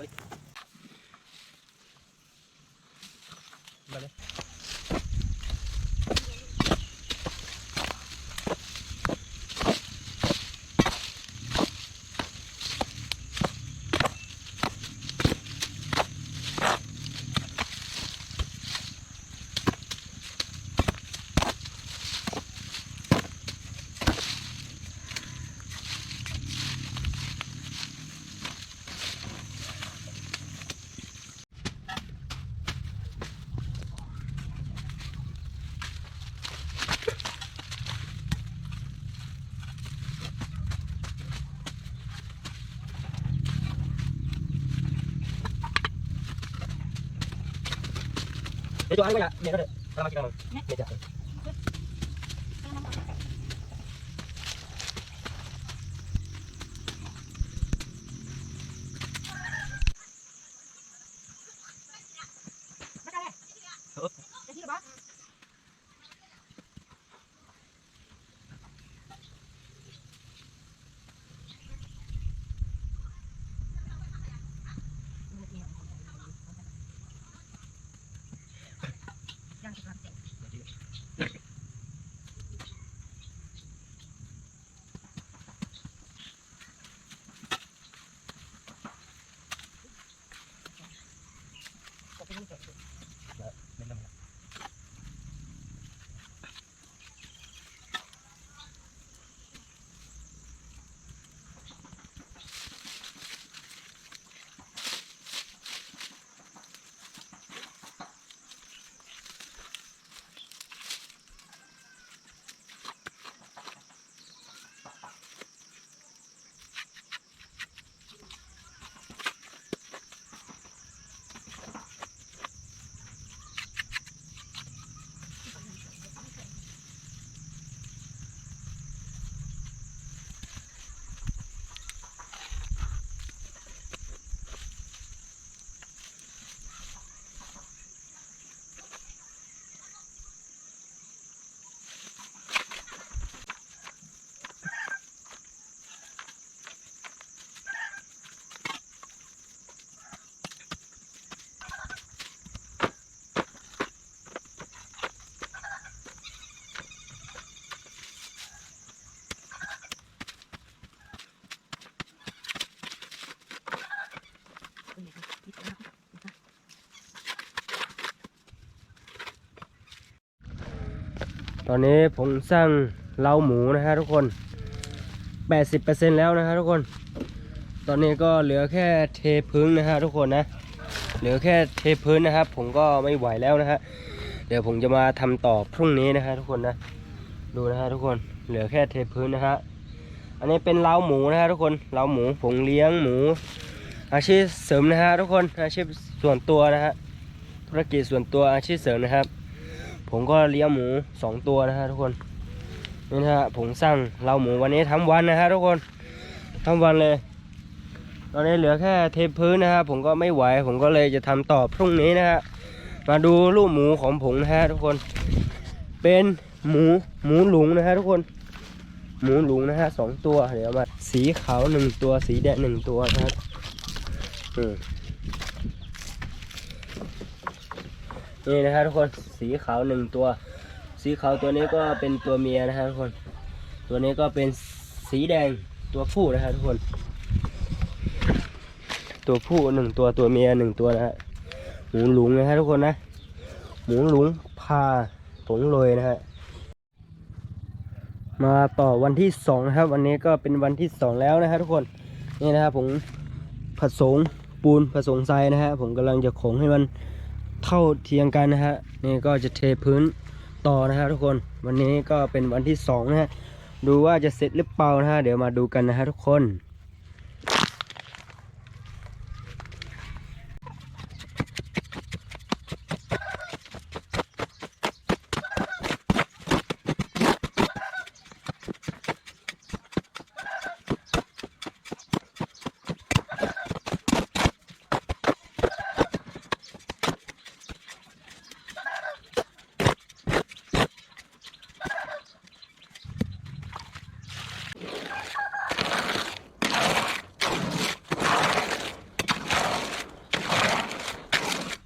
ভাই เดี๋ยวตั ตอนนี้ผมสร้างเล้าหมูนะฮะทุกคน 80%แล้วนะฮะทุกคน ตอนนี้ก็เหลือแค่เทพื้นนะฮะทุกคนนะ เหลือแค่เทพื้นนะครับ ผมก็ไม่ไหวแล้วนะฮะ เดี๋ยวผมจะมาทำต่อพรุ่งนี้นะฮะทุกคนนะ ดูนะฮะทุกคน เหลือแค่เทพื้นนะฮะ อันนี้เป็นเล้าหมูนะฮะทุกคน เล้าหมูผมเลี้ยงหมู อาชีพเสริมนะฮะทุกคน อาชีพส่วนตัวนะฮะ ธุรกิจส่วนตัวอาชีพเสริมนะครับ ผมก็เลี้ยงหมูสองตัวนะฮะทุกคนนี่นะฮะผมสร้างเล้าหมูวันนี้ทั้งวันนะฮะทุกคนทั้งวันเลย ตอนนี้เหลือแค่เทพื้นนะฮะผมก็ไม่ไหว ผมก็เลยจะทำต่อพรุ่งนี้นะฮะมาดูลูกหมูของผมนะฮะทุกคน เป็นหมูหมูหลุงนะฮะทุกคนหมูหลุงนะฮะสองตัวเดี๋ยวมาสีขาวหนึ่งตัวสีแดงหนึ่งตัวนะครับอืม นี่นะฮะทุกคนสีขาวหนึ่งตัว สีขาวตัวนี้ก็เป็นตัวเมียนะฮะทุกคน ตัวนี้ก็เป็นสีแดงตัวผู้นะฮะทุกคน ตัวผู้หนึ่งตัวตัวเมียหนึ่งตัวนะฮะหมูหลุงนะฮะทุกคนนะหมูหลุงพาผงโรยนะฮะมาต่อวันที่สองนะครับ วันนี้ก็เป็นวันที่สองแล้วนะฮะทุกคนนี่นะครับผมผสมปูนผสมทรายนะฮะผมกำลังจะขงให้มัน เท่าเทียงกันนะฮะนี่ก็จะเทพื้นต่อนะฮะทุกคนวันนี้ก็เป็นวันที่สองนะฮะดูว่าจะเสร็จหรือเปล่านะฮะเดี๋ยวมาดูกันนะฮะทุกคน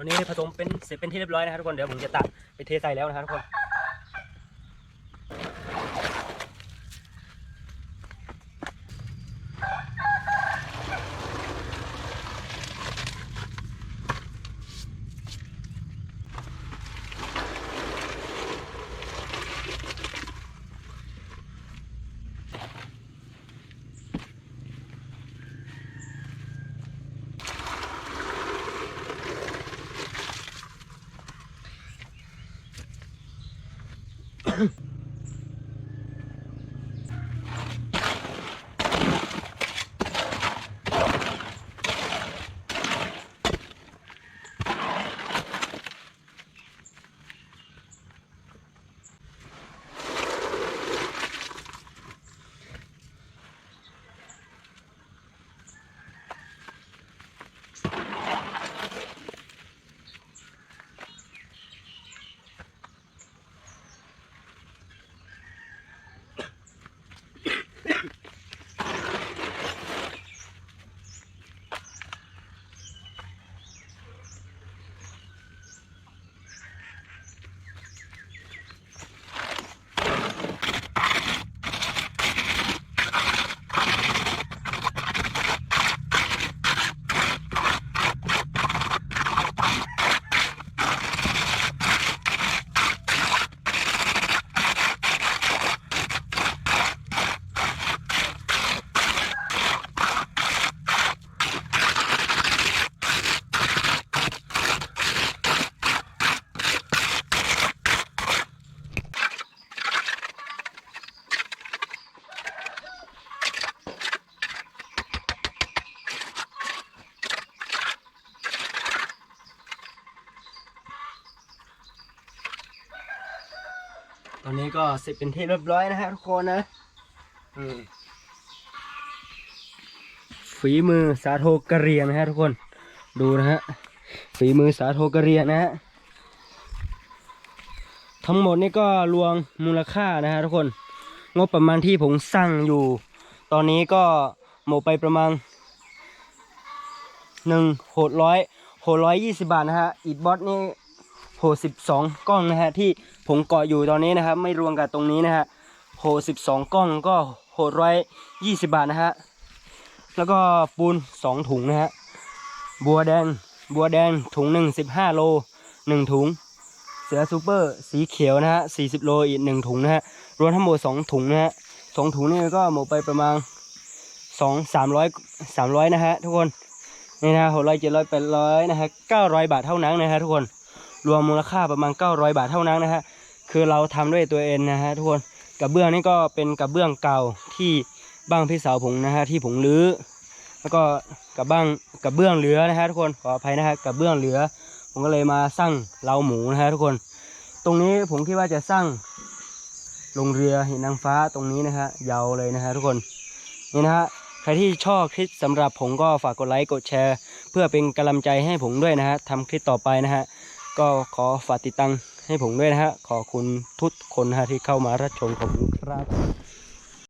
ันนี้ผสมเป็นเสร็จเป็นที่เรียบร้อยนะครับทุกคนเดี๋ยวผมจะตักไปเทใส่แล้วนะครับทุกคน อนนี้ก็เสร็จเป็นที่เรียบร้อยนะฮะทุกคนนะฝีมือสาโทกะเรียงนะฮะทุกคน ดูนะฮะ ฝีมือสาโทกะเรียงนะฮะ ทั้งหมดนี่ก็รวมมูลค่านะฮะทุกคน งบประมาณที่ผมสั่งอยู่ ตอนนี้ก็หมดไปประมาณหนึ่งหกร้อยหกร้อยยี่สิบาทนะฮะ อีดบอสนี่โหสิบสองกล้องนะฮะที่ ผมเกาะอยู่ตอนนี้นะครับ ไม่รวมกับตรงนี้นะฮะโหสิบสองกล้องก็โหร้อยยี่สิบาทนะฮะแล้วก็ปูนสองถุงนะฮะบัวแดงบัวแดงถุงหนึ่งสิบห้าโลหนึ่งถุง เสือซูเปอร์สีเขียวนะฮะสี่สิบโลอีกหนึ่งถุงนะฮะรวมทั้งหมดสองถุงนะฮะสองถุงนี่ก็หมดไปประมาณสองสามร้อยสามร้อยนะฮะทุกคนนี่นะหกร้อยเจ็ดร้อยแปดร้อยนะฮะเก้าร้อยบาทเท่านั้นนะฮะทุกคนรวมมูลค่าประมาณ900บาทเท่านั้นนะฮะ คือเราทำด้วยตัวเองนะฮะทุกคนกระเบื้องนี่ก็เป็นกระเบื้องเก่าที่บ้างพี่สาวผมนะฮะที่ผมรื้อแล้วก็กระบ้างกระเบื้องเหลือนะฮะทุกคนขออภัยนะฮะกระเบื้องเหลือ ผมก็เลยมาสร้างเล้าหมูนะฮะทุกคน ตรงนี้ผมคิดว่าจะสร้างลงเรือหินนางฟ้าตรงนี้นะฮะยาวเลยนะฮะทุกคนนี่นะฮะใครที่ชอบคลิปสำหรับผมก็ฝากกดไลค์กดแชร์ เพื่อเป็นกำลังใจให้ผมด้วยนะฮะทำคลิปต่อไปนะฮะก็ขอฝากติดตัง ให้ผมด้วยนะฮะขอบคุณทุกคนนะฮะที่เข้ามารับชมขอบคุณครับ